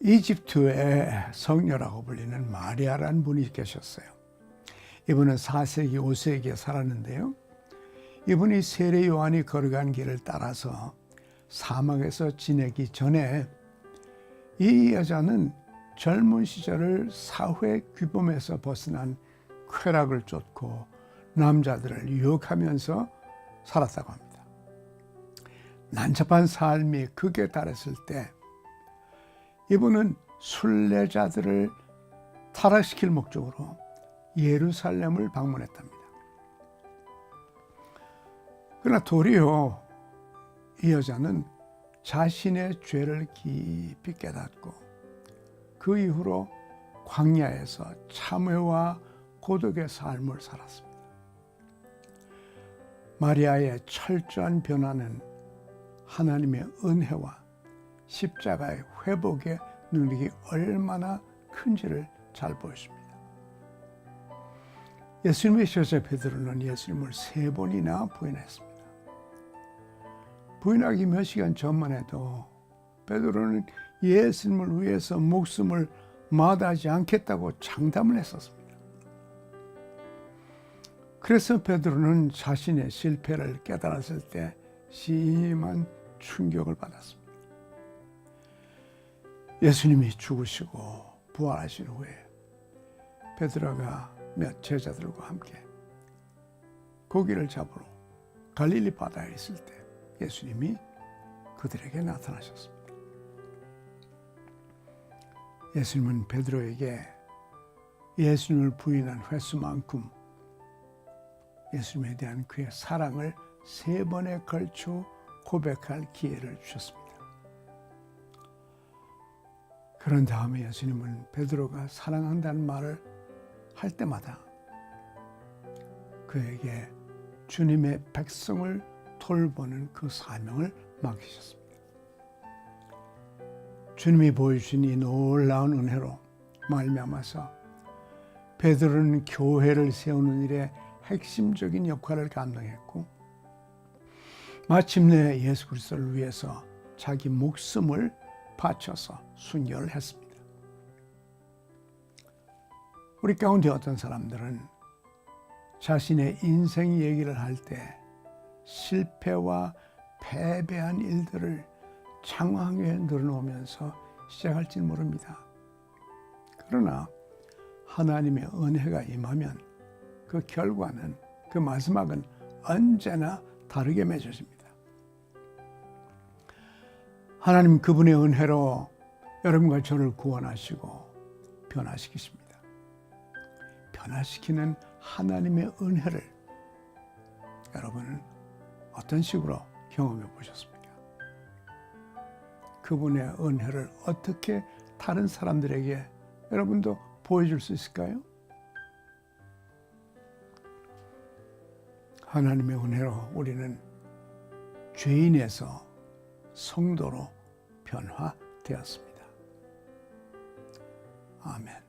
이집트의 성녀라고 불리는 마리아라는 분이 계셨어요. 이분은 4세기, 5세기에 살았는데요. 이분이 세례 요한이 걸어간 길을 따라서 사막에서 지내기 전에 이 여자는 젊은 시절을 사회 규범에서 벗어난 쾌락을 쫓고 남자들을 유혹하면서 살았다고 합니다. 난잡한 삶이 극에 달했을 때 이분은 순례자들을 타락시킬 목적으로 예루살렘을 방문했답니다. 그러나 도리어 이 여자는 자신의 죄를 깊이 깨닫고 그 이후로 광야에서 참회와 고독의 삶을 살았습니다. 마리아의 철저한 변화는 하나님의 은혜와 십자가의 회복의 능력이 얼마나 큰지를 잘 보였습니다. 예수님의 시여자 베드로는 예수님을 세 번이나 부인했습니다. 부인하기 몇 시간 전만 해도 베드로는 예수님을 위해서 목숨을 마다하지 않겠다고 장담을 했었습니다. 그래서 베드로는 자신의 실패를 깨달았을 때 심한 충격을 받았습니다. 예수님이 죽으시고 부활하신 후에 베드로가 몇 제자들과 함께 고기를 잡으러 갈릴리 바다에 있을 때 예수님이 그들에게 나타나셨습니다. 예수님은 베드로에게 예수님을 부인한 횟수만큼 예수님에 대한 그의 사랑을 세 번에 걸쳐 고백할 기회를 주셨습니다. 그런 다음에 예수님은 베드로가 사랑한다는 말을 할 때마다 그에게 주님의 백성을 돌보는 그 사명을 맡기셨습니다. 주님이 보여주신 이 놀라운 은혜로 말미암아서 베드로는 교회를 세우는 일에 핵심적인 역할을 감당했고 마침내 예수 그리스도를 위해서 자기 목숨을 바쳐서 순교를 했습니다. 우리 가운데 어떤 사람들은 자신의 인생 얘기를 할 때 실패와 패배한 일들을 장황에 늘어놓으면서 시작할지 모릅니다. 그러나 하나님의 은혜가 임하면 그 결과는 그 마지막은 언제나 다르게 맺어집니다. 하나님 그분의 은혜로 여러분과 저를 구원하시고 변화시키십니다. 변화시키는 하나님의 은혜를 여러분은 어떤 식으로 경험해 보셨습니까? 그분의 은혜를 어떻게 다른 사람들에게 여러분도 보여줄 수 있을까요? 하나님의 은혜로 우리는 죄인에서 성도로 변화되었습니다. 아멘.